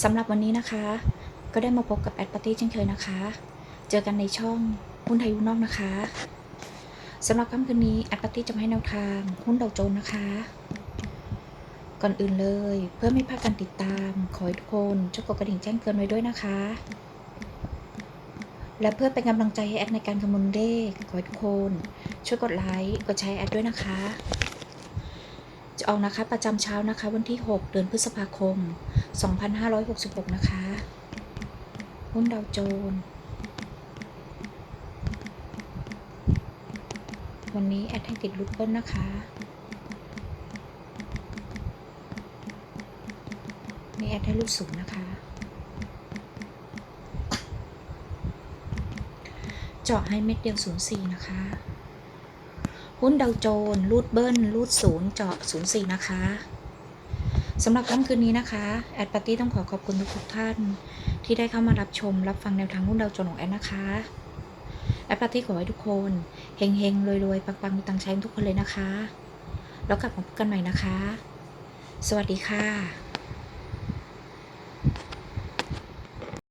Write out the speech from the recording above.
สำหรับวันนี้นะคะ ก็ได้มาพบกับแอดปาร์ตี้เช่นเคยนะคะ เจอกันในช่องหุ้นไทยหุ้นนอกนะคะสำหรับค่ำคืนนี้แอดปาร์ตี้จะมาให้แนวทางหุ้นดาวโจนส์นะคะ ก่อนอื่นเลย เพื่อไม่พลาดการติดตาม ขอให้ทุกคนช่วยกดกระดิ่งแจ้งเตือนไว้ด้วยนะคะ และเพื่อเป็นกำลังใจให้แอดในการคำนวณเลขขอให้ทุกคน ช่วยกดไลค์กดแชร์แอดด้วยนะคะ จะออกนะคะประจำเช้านะคะ วันที่ 6 เดือนพฤษภาคม 2566 นะคะหุ้นดาวโจน วันนี้แอดให้ติดลูกเปิ้ลนะคะ นี่แอดให้ลูกสูงนะคะ เจาะให้เม็ดเดียว04 นะคะ หุ้นดาวโจนส์รูดเบิ้ลรูดศูนย์เจาะ04นย์สี่นะคะสำหรับค่ำคืนนี้นะคะ แอดปาร์ตี้ต้องขอขอบคุณทุกๆท่าน ที่ได้เข้ามารับชมรับฟังแนวทางหุ้นดาวโจนส์ของแอดนะคะ แอดปาร์ตี้ขอให้ทุกคนเฮงเฮงรวยรวยๆปังมีตังใช้ทุกคนเลยนะคะ แล้วกลับมาพบกันใหม่นะคะ สวัสดีค่ะ